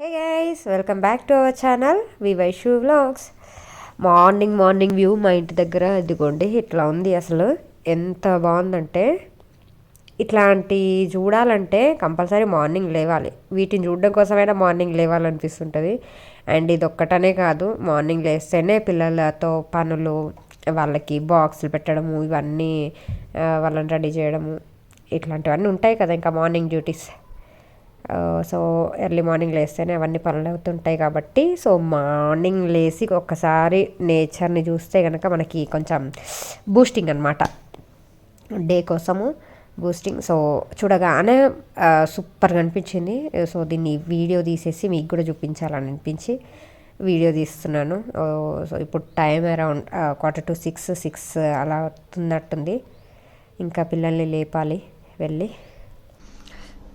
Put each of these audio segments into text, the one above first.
Hey guys welcome back to our channel V Vaishu vlogs morning morning view మా ఇంటి దగ్గర. ఇదిగోండి ఇట్లా ఉంది అసలు. ఎంత బాగుందంటే ఇట్లాంటి చూడాలంటే కంపల్సరీ మార్నింగ్ లేవాలి. వీటిని చూడడం కోసమైనా మార్నింగ్ లేవాలనిపిస్తుంటుంది. అండ్ ఇది ఒక్కటనే కాదు మార్నింగ్ లేస్తేనే పిల్లలతో పనులు వాళ్ళకి బాక్సులు పెట్టడము ఇవన్నీ వాళ్ళని రెడీ చేయడము ఇట్లాంటివన్నీ ఉంటాయి కదా ఇంకా morning duties. So early morning లేస్తేనే అవన్నీ పనులు అవుతుంటాయి కాబట్టి సో మార్నింగ్ లేచి ఒక్కసారి నేచర్ని చూస్తే కనుక మనకి కొంచెం బూస్టింగ్ అనమాట డే కోసము బూస్టింగ్. సో చూడగానే సూపర్గా అనిపించింది. సో దీన్ని వీడియో తీసేసి మీకు కూడా చూపించాలని అనిపించి వీడియో తీస్తున్నాను. సో ఇప్పుడు time around quarter to six six అలా అవుతున్నట్టుంది. ఇంకా పిల్లల్ని లేపాలి వెళ్ళి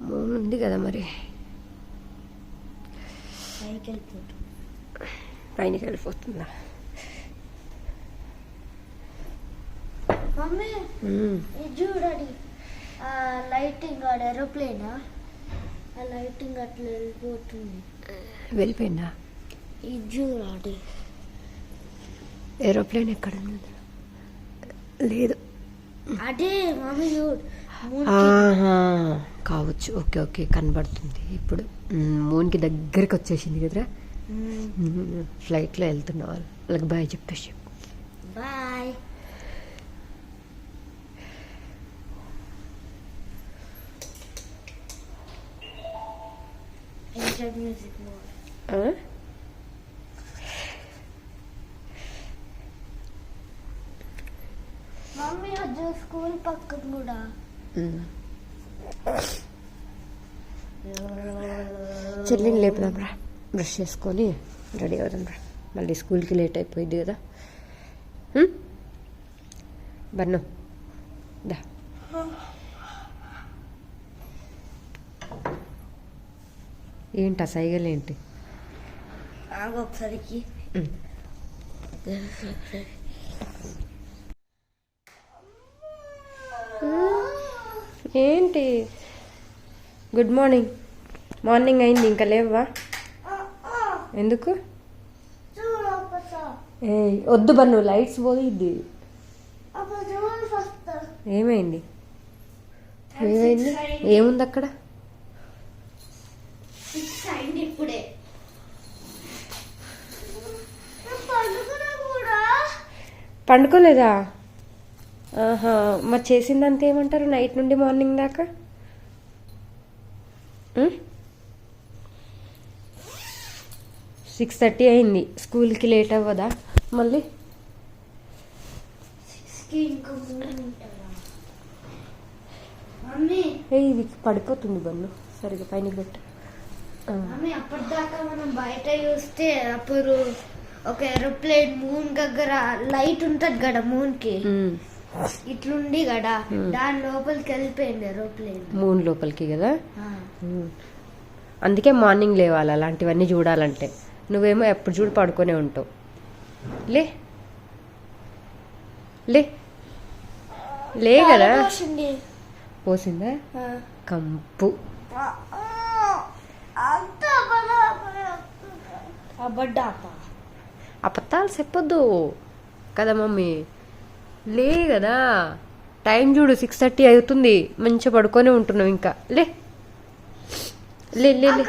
మూన్ ఉంది కదా మరి. పైనకి వెళ్ళిపోతుందా? చూడండి ఆ లైటింగ్ ఆడ ఏరోప్లేనా? ఆ లైటింగ్ అట్లా వెళ్ళిపోతుంది. వెళ్ళిపోయిందా? ఇది చూడండి ఏరోప్లేన్ ఎక్కడ ఉంది? లేదు. అదే మమ్మీ చూడు. కావచ్చు. ఓకే ఓకే కనబడుతుంది. ఇప్పుడు మూన్కి దగ్గరికి వచ్చేసింది కదరా? ఫ్లైట్లో వెళ్తున్న వాళ్ళు. వాళ్ళకి బాయ్ చెప్పేసి బాయ్? మమ్మీ స్కూల్ పక్కన కూడా. చెల్లిని లేపుదాం రా బ్రష్ చేసుకొని రెడీ అవుదాం రా మళ్ళీ స్కూల్కి లేట్ అయిపోయింది కదా? బన్ను. దా. ఏంటి ఆ సైగలు ఏంటి? ఏంటి? గుడ్ మార్నింగ్ మార్నింగ్ అయింది ఇంకా లేవా? ఎందుకు? ఏ వద్దు బన్ను లైట్స్ పోయిద్ది. ఏమైంది? ఏమైంది? ఏముంది అక్కడ? పండుకోలేదా? ఆహా మరి చేసిందంతా ఏమంటారు నైట్ నుండి మార్నింగ్ దాకా? సిక్స్ థర్టీ అయింది. స్కూల్కి లేట్ అవ్వదా? మళ్ళీ? ఇది పడిపోతుంది బన్ను. సరిగా పైన పెట్టు. అప్పటిదాకా మనం బయట చూస్తే అప్పుడు ఒక ఏరోప్లేన్ మూన్ దగ్గర లైట్ ఉంటది కదా మూన్కి మ్మ్. ఇట్లుండి కదా దాని లోపలికి వెళ్ళిపోయింది ఏరోప్లేన్ మూన్ లోపలికి కదా. అందుకే మార్నింగ్ లేవాలి అలాంటివన్నీ చూడాలంటే. నువ్వేమో ఎప్పుడు చూడు పడుకొనే ఉంటావు. లే. లే. లే కదా పోసిందా. కంపు. అబడ్డాప అబద్ధాలు చెప్పొద్దు. కదా మమ్మీ? లే కదా టైం చూడు సిక్స్ థర్టీ అవుతుంది మంచిగా పడుకొనే ఉంటున్నావు ఇంకా. లే. లే లే లే.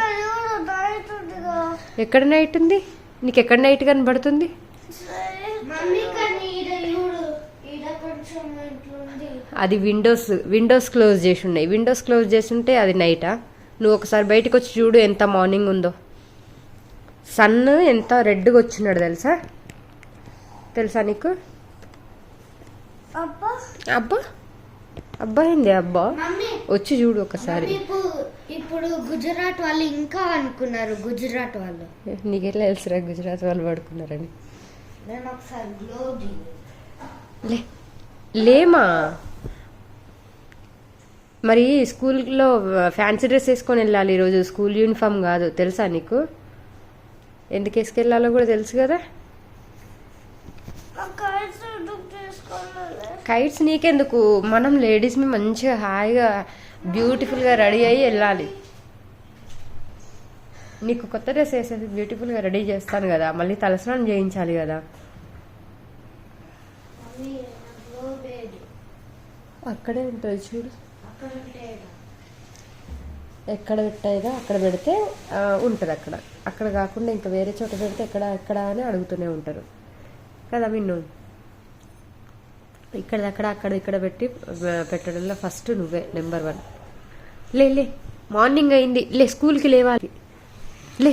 ఎక్కడ నైట్ ఉంది? నీకు ఎక్కడ నైట్ కనబడుతుంది? అది విండోస్ విండోస్ క్లోజ్ చేసి ఉన్నాయి. విండోస్ క్లోజ్ చేసి ఉంటే అది నైటా? నువ్వు ఒకసారి బయటకు వచ్చి చూడు ఎంత మార్నింగ్ ఉందో. సన్ ఎంత రెడ్గా వచ్చినాడు తెలుసా? తెలుసా నీకు? అబ్బా. అబ్బా? ఏంది అబ్బా? వచ్చి చూడు ఒకసారి. ఇప్పుడు గుజరాత్ వాళ్ళు ఇంకా అనుకున్నారు గుజరాత్ వాళ్ళు. నీకెట్లా తెలుసురా గుజరాత్ వాళ్ళు పడుకున్నారని? నేను ఒకసారి లేమా? మరి స్కూల్లో ఫ్యాన్సీ డ్రెస్ వేసుకొని వెళ్ళాలి ఈరోజు. స్కూల్ యూనిఫామ్ కాదు. తెలుసా నీకు? ఎందుకు వేసుకెళ్ళాలో కూడా తెలుసు కదా? కైట్స్ నీకెందుకు? మనం లేడీస్ని మంచిగా హాయిగా బ్యూటిఫుల్గా రెడీ అయ్యి వెళ్ళాలి. నీకు కొత్త డ్రెస్ వేసేసి బ్యూటిఫుల్గా రెడీ చేస్తాను కదా మళ్ళీ తలస్నానం చేయించాలి కదా. అక్కడే ఉంటుంది చూడు. ఎక్కడ పెట్టాయిగా అక్కడ పెడితే ఉంటుంది అక్కడ. అక్కడ కాకుండా ఇంకా వేరే చోట పెడితే ఎక్కడ ఎక్కడ అని అడుగుతూనే ఉంటారు. కదా విన్ను? ఇక్కడ అక్కడ అక్కడ ఇక్కడ పెట్టి పెట్టడంలో ఫస్ట్ నువ్వే నెంబర్ వన్ లే లే మార్నింగ్ అయింది. లే స్కూల్కి లేవాలి. లే.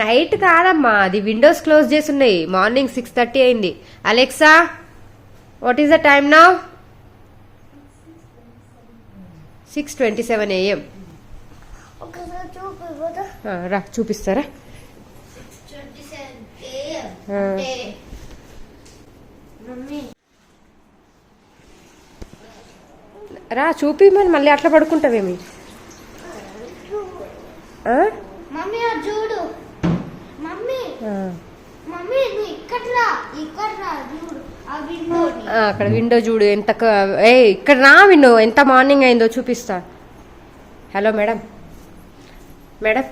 నైట్ కాదమ్మా అది విండోస్ క్లోజ్ చేసి ఉన్నాయి మార్నింగ్ సిక్స్ థర్టీ అయింది Alexa what is the time నా సిక్స్ ట్వంటీ సెవెన్ ఏఎం రా చూపిస్తారా? రా చూపిమని మళ్ళీ అట్లా పడుకుంటావేమి? ఆ? మమ్మీ అది చూడు. మమ్మీ ఆ. మమ్మీ నువ్వు ఇక్కడ రా ఇక్కడ రా చూడు. ఆ విండోని ఆ, అక్కడ విండో చూడు ఎంత ఏ ఇక్కడ రా విండో ఎంత మార్నింగ్ అయిందో చూపిస్తా. హలో మేడం మేడం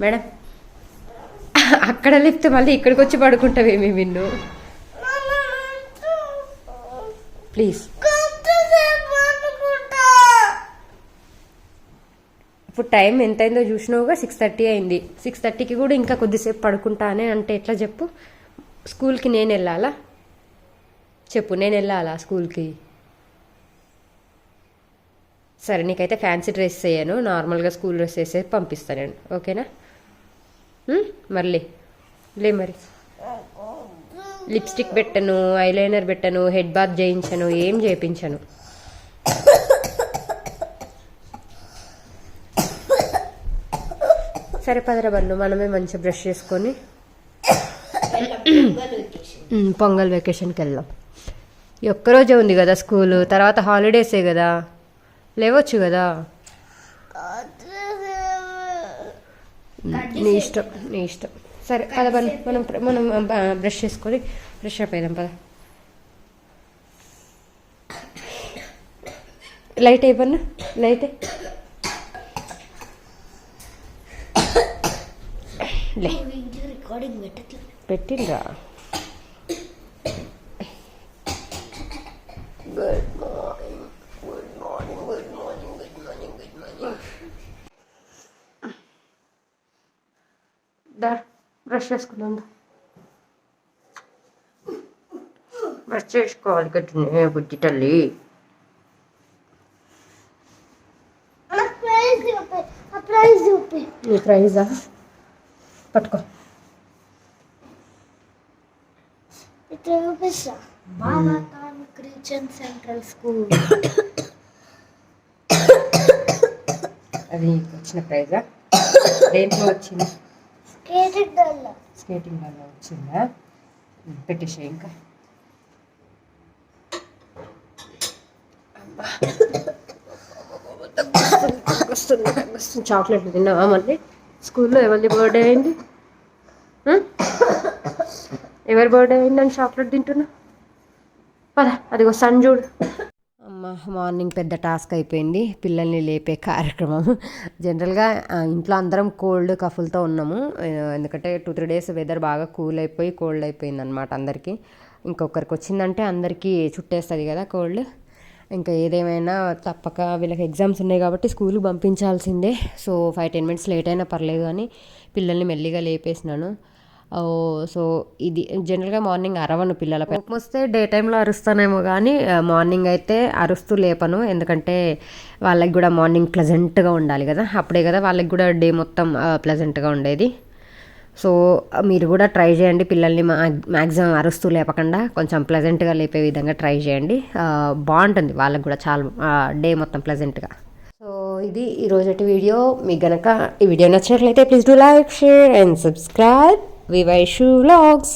మేడం అక్కడ లేపితే మళ్ళీ ఇక్కడికి వచ్చి పడుకుంటావేమి విన్ను? ప్లీజ్ ఇప్పుడు టైం ఎంతైందో చూసినావుగా? సిక్స్ థర్టీ అయింది. సిక్స్ థర్టీకి కూడా ఇంకా కొద్దిసేపు పడుకుంటానే అంటే ఎట్లా చెప్పు? స్కూల్కి నేను వెళ్ళాలా? చెప్పు నేను వెళ్ళాలా స్కూల్కి? సరే నీకైతే ఫ్యాన్సీ డ్రెస్ వేయను. నార్మల్గా స్కూల్ డ్రెస్ వేసే పంపిస్తాను నేను. ఓకేనా? ఉమ్, లే మరి. లిప్స్టిక్ పెట్టను ఐలైనర్ పెట్టను హెడ్ బాత్ చేయించను ఏం చేయించను? సరే పదరా బండ్లు మనమే మంచిగా బ్రష్ చేసుకొని పొంగల్ వెకేషన్కి వెళ్దాం ఈ ఒక్కరోజే ఉంది కదా స్కూలు తర్వాత హాలిడేసే కదా. లేవచ్చు కదా? నీ ఇష్టం నీ ఇష్టం. సరే పద మనం మనం బ్రష్ చేసుకొని బ్రష్ అప్ అయిదాం పద. లైట్ అయిపోయినా లైట్ లే వీడియో రికార్డింగ్ పెట్టట్లేదు పెట్టిండ్రా good morning good morning good morning good morning good morning దా బ్రష్ చేసుకుందాం. దా. బ్రష్ చేసుకోవాలి గట్టి బుద్ధి తల్లి. ఆ ప్రైజ్ పట్టుకో. Christian central school. అది వచ్చిన ప్రైజా? దేంట్లో వచ్చింది? స్కేటింగ్ వల్ల వచ్చిందా? పెట్టేసే ఇంకా. వస్తుంది చాక్లెట్లు తిన్నావా మళ్ళీ? స్కూల్లో ఎవరిది బర్త్డే అయింది? ఎవరి బర్త్డే అయిందని చాక్లెట్ తింటున్నా పద అదిగో సన్ చూడు. మార్నింగ్ పెద్ద టాస్క్ అయిపోయింది. పిల్లల్ని లేపే కార్యక్రమం. జనరల్గా ఇంట్లో అందరం కోల్డ్ కఫుల్తో ఉన్నాము. ఎందుకంటే టూ త్రీ డేస్ వెదర్ బాగా కూల్ అయిపోయి కోల్డ్ అయిపోయింది అనమాట అందరికీ. ఇంకొకరికి వచ్చిందంటే అందరికీ చుట్టేస్తుంది కదా కోల్డ్. ఇంకా ఏదేమైనా తప్పక వీళ్ళకి ఎగ్జామ్స్ ఉన్నాయి కాబట్టి స్కూల్కి పంపించాల్సిందే. So five ten minutes late అయినా పర్లేదు అని పిల్లల్ని మెల్లిగా లేపేసినాను. సో ఇది జనరల్గా మార్నింగ్ అరవను పిల్లల వస్తే డే టైంలో అరుస్తానేమో కానీ మార్నింగ్ అయితే అరుస్తూ లేపను. ఎందుకంటే వాళ్ళకి కూడా మార్నింగ్ ప్లెజెంట్గా ఉండాలి కదా. అప్పుడే కదా వాళ్ళకి కూడా డే మొత్తం ప్లెజెంట్గా ఉండేది. సో మీరు కూడా ట్రై చేయండి. పిల్లల్ని మ్యాక్సిమం అరుస్తూ లేపకుండా కొంచెం ప్లెజెంట్గా లేపే విధంగా ట్రై చేయండి. బాగుంటుంది వాళ్ళకి కూడా చాలా డే మొత్తం ప్లెజెంట్గా సో ఇది ఈరోజటి వీడియో. మీకు గనక ఈ వీడియో నచ్చినట్లయితే please do like share and subscribe వివైషు vlogs